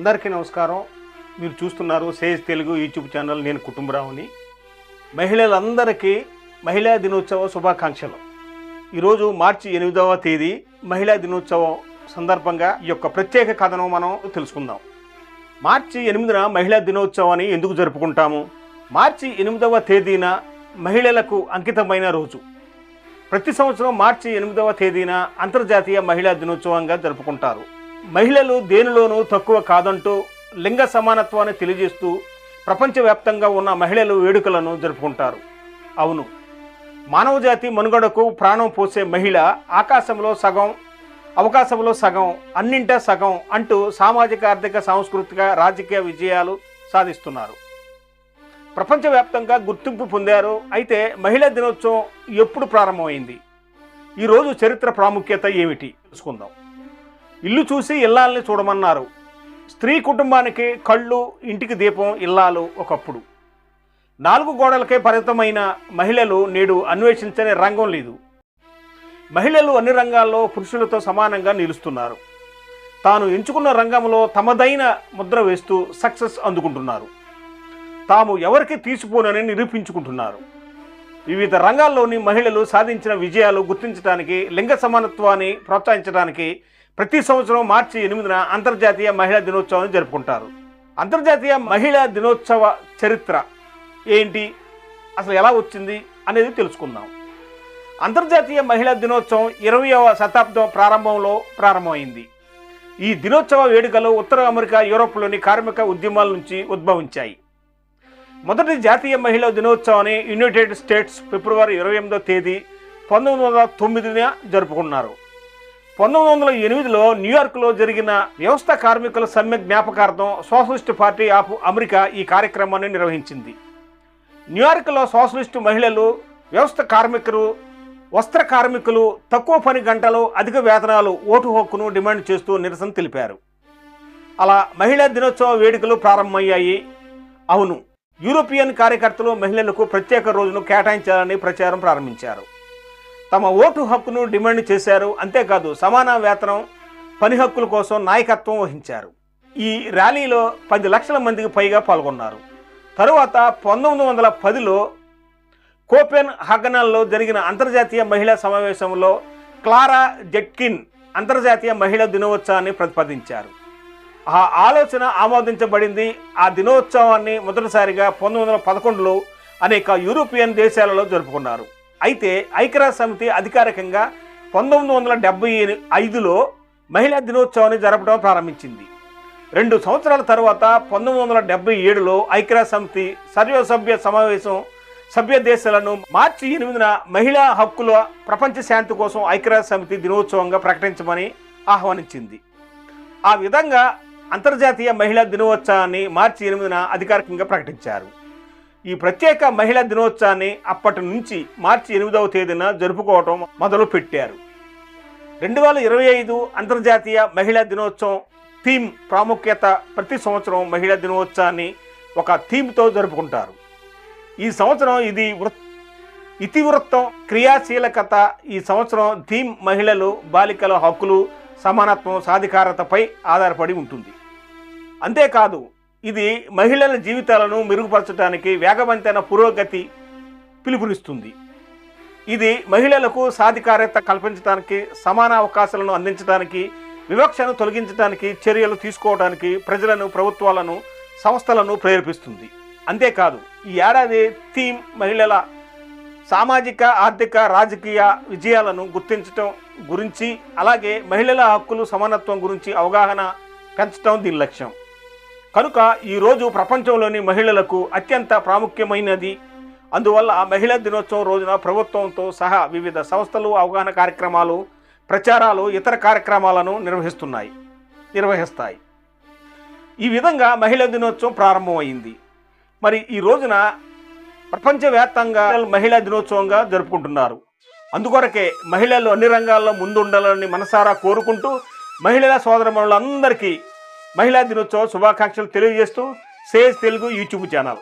అందరికీ నమస్కారం. మీరు చూస్తున్నారు సేజ్ తెలుగు యూట్యూబ్ ఛానల్. నేను కుటుంబరావుని. మహిళలందరికీ మహిళా దినోత్సవ శుభాకాంక్షలు. ఈరోజు మార్చి ఎనిమిదవ తేదీ మహిళా దినోత్సవం సందర్భంగా ఈ యొక్క ప్రత్యేక కథను మనం తెలుసుకుందాం. మార్చి ఎనిమిదిన మహిళా దినోత్సవాన్ని ఎందుకు జరుపుకుంటాము? మార్చి ఎనిమిదవ తేదీన మహిళలకు అంకితమైన రోజు. ప్రతి సంవత్సరం మార్చి ఎనిమిదవ తేదీన అంతర్జాతీయ మహిళా దినోత్సవంగా జరుపుకుంటారు. మహిళలు దేనిలోనూ తక్కువ కాదంటూ లింగ సమానత్వాన్ని తెలియజేస్తూ ప్రపంచవ్యాప్తంగా ఉన్న మహిళలు వేడుకలను జరుపుకుంటారు. అవును. మానవజాతి మనుగడకు ప్రాణం పోసే మహిళ ఆకాశంలో సగం అవకాశంలో సగం అన్నింటా సగం అంటూ సామాజిక ఆర్థిక సాంస్కృతిక రాజకీయ విజయాలు సాధిస్తున్నారు. ప్రపంచవ్యాప్తంగా గుర్తింపు పొందారు. అయితే మహిళా దినోత్సవం ఎప్పుడు ప్రారంభమైంది? ఈరోజు చరిత్ర ప్రాముఖ్యత ఏమిటి? తెలుసుకుందాం. ఇల్లు చూసి ఇల్లాలని చూడమన్నారు. స్త్రీ కుటుంబానికి కళ్ళు ఇంటికి దీపం ఇల్లాలు ఒకప్పుడు. నాలుగు గోడలకే పరిమితమైన మహిళలు నేడు అన్వేషించని రంగం లేదు. మహిళలు అన్ని రంగాల్లో పురుషులతో సమానంగా నిలుస్తున్నారు. తాను ఎంచుకున్న రంగంలో తమదైన ముద్ర వేస్తూ సక్సెస్ అందుకుంటున్నారు. తాము ఎవరికి తీసిపోనని నిరూపించుకుంటున్నారు. వివిధ రంగాల్లోని మహిళలు సాధించిన విజయాలు గుర్తించడానికి లింగ సమానత్వాన్ని ప్రోత్సహించడానికి ప్రతి సంవత్సరం మార్చి ఎనిమిదిన అంతర్జాతీయ మహిళా దినోత్సవాన్ని జరుపుకుంటారు. అంతర్జాతీయ మహిళా దినోత్సవ చరిత్ర ఏంటి? అసలు ఎలా వచ్చింది? అనేది తెలుసుకుందాం. అంతర్జాతీయ మహిళా దినోత్సవం ఇరవయవ శతాబ్దం ప్రారంభంలో ప్రారంభమైంది. ఈ దినోత్సవ వేడుకలు ఉత్తర అమెరికా యూరోప్లోని కార్మిక ఉద్యమాల నుంచి ఉద్భవించాయి. మొదటి జాతీయ మహిళా దినోత్సవాన్ని యునైటెడ్ స్టేట్స్ ఫిబ్రవరి ఇరవై ఎనిమిదో తేదీ పంతొమ్మిది వందల తొమ్మిదిన జరుపుకున్నారు. పంతొమ్మిది వందల ఎనిమిదిలో న్యూయార్క్లో జరిగిన వ్యవస్థ కార్మికుల సమ్మె జ్ఞాపకార్థం సోషలిస్టు పార్టీ ఆఫ్ అమెరికా ఈ కార్యక్రమాన్ని నిర్వహించింది. న్యూయార్క్లో సోషలిస్టు మహిళలు వ్యవస్థ కార్మికులు వస్త్ర కార్మికులు తక్కువ పని గంటలు అధిక వేతనాలు ఓటు హక్కును డిమాండ్ చేస్తూ నిరసన తెలిపారు. అలా మహిళా దినోత్సవ వేడుకలు ప్రారంభమయ్యాయి. అవును యూరోపియన్ కార్యకర్తలు మహిళలకు ప్రత్యేక రోజును కేటాయించాలని ప్రచారం ప్రారంభించారు. తమ ఓటు హక్కును డిమాండ్ చేశారు. అంతేకాదు సమాన వేతనం పని హక్కుల కోసం నాయకత్వం వహించారు. ఈ ర్యాలీలో పది లక్షల మందికి పైగా పాల్గొన్నారు. తరువాత పంతొమ్మిది వందల పదిలో కోపెన్ హగనాల్లో జరిగిన అంతర్జాతీయ మహిళా సమావేశంలో క్లారా జెట్కిన్ అంతర్జాతీయ మహిళా దినోత్సవాన్ని ప్రతిపాదించారు. ఆ ఆలోచన ఆమోదించబడింది. ఆ దినోత్సవాన్ని మొదటిసారిగా పంతొమ్మిది వందల పదకొండులో అనేక యూరోపియన్ దేశాలలో జరుపుకున్నారు. అయితే ఐక్యరాజ్య సమితి అధికారికంగా పంతొమ్మిది వందల డెబ్బై ఐదులో మహిళా దినోత్సవాన్ని జరపడం ప్రారంభించింది. రెండు సంవత్సరాల తర్వాత పంతొమ్మిది వందల డెబ్బై ఏడులో ఐక్యరాజ్య సమితి సర్వసభ్య సమావేశం సభ్య దేశాలను మార్చి ఎనిమిదిన మహిళా హక్కుల ప్రపంచ శాంతి కోసం ఐక్యరాజ్య సమితి దినోత్సవంగా ప్రకటించమని ఆహ్వానించింది. ఆ విధంగా అంతర్జాతీయ మహిళా దినోత్సవాన్ని మార్చి ఎనిమిదిన అధికారికంగా ప్రకటించారు. ఈ ప్రత్యేక మహిళా దినోత్సవాన్ని అప్పటి నుంచి మార్చి ఎనిమిదవ తేదీన జరుపుకోవటం మొదలు పెట్టారు రెండు వేల ఇరవై ఐదు అంతర్జాతీయ మహిళా దినోత్సవం థీమ్ ప్రాముఖ్యత ప్రతి సంవత్సరం మహిళా దినోత్సవాన్ని ఒక థీమ్తో జరుపుకుంటారు. ఈ సంవత్సరం ఇది వృత్ ఇతివృత్తం క్రియాశీలకత. ఈ సంవత్సరం థీమ్ మహిళలు బాలికల హక్కులు సమానత్వం సాధికారతపై ఆధారపడి ఉంటుంది. అంతేకాదు ఇది మహిళల జీవితాలను మెరుగుపరచడానికి వేగవంతమైన పురోగతి పిలుపునిస్తుంది. ఇది మహిళలకు సాధికారత కల్పించడానికి సమాన అవకాశాలను అందించడానికి వివక్షను తొలగించడానికి చర్యలు తీసుకోవడానికి ప్రజలను ప్రభుత్వాలను సంస్థలను ప్రేరేపిస్తుంది. అంతేకాదు ఈ ఏడాది థీమ్ మహిళల సామాజిక ఆర్థిక రాజకీయ విజయాలను గుర్తించటం గురించి అలాగే మహిళల హక్కులు సమానత్వం గురించి అవగాహన పెంచడం దీని లక్ష్యం. కనుక ఈరోజు ప్రపంచంలోని మహిళలకు అత్యంత ప్రాముఖ్యమైనది. అందువల్ల మహిళా దినోత్సవం రోజున ప్రభుత్వంతో సహా వివిధ సంస్థలు అవగాహన కార్యక్రమాలు ప్రచారాలు ఇతర కార్యక్రమాలను నిర్వహిస్తున్నాయి నిర్వహిస్తాయి. ఈ విధంగా మహిళా దినోత్సవం ప్రారంభమైంది. మరి ఈ రోజున ప్రపంచవ్యాప్తంగా మహిళా దినోత్సవంగా జరుపుకుంటున్నారు. అందుకొరకే మహిళలు అన్ని రంగాల్లో ముందుండాలని మనసారా కోరుకుంటూ మహిళల సోదరమణులందరికీ మహిళా దినోత్సవ శుభాకాంక్షలు తెలియజేస్తూ సేజ్ తెలుగు యూట్యూబ్ ఛానల్.